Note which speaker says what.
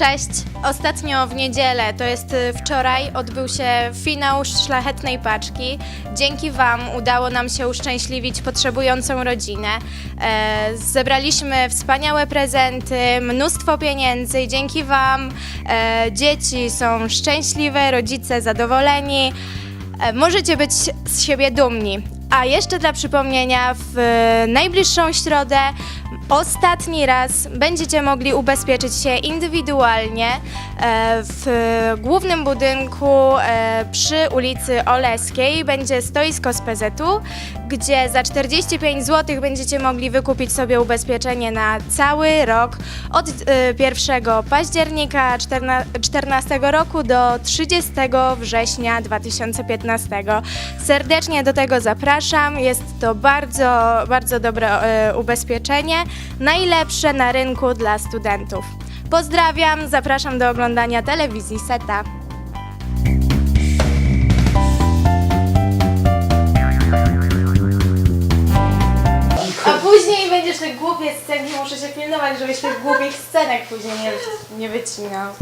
Speaker 1: Cześć! Ostatnio w niedzielę, to jest y, wczoraj, odbył się finał szlachetnej paczki. Dzięki Wam udało nam się uszczęśliwić potrzebującą rodzinę. E, zebraliśmy wspaniałe prezenty, mnóstwo pieniędzy i dzięki Wam e, dzieci są szczęśliwe, rodzice zadowoleni. E, Możecie być z siebie dumni. A jeszcze dla przypomnienia, w najbliższą środę ostatni raz będziecie mogli ubezpieczyć się indywidualnie w głównym budynku e, przy ulicy Oleskiej. Będzie stoisko z PZU, gdzie za 45 zł będziecie mogli wykupić sobie ubezpieczenie na cały rok od e, 1 października 2014 roku do 30 września 2015. Serdecznie do tego zapraszam. Jest to bardzo, bardzo dobre e, ubezpieczenie, najlepsze na rynku dla studentów. Pozdrawiam, zapraszam do oglądania telewizji Seta. A później będziesz te głupie scenki, muszę się pilnować, żebyś tych głupich scenek później nie, nie wycinał.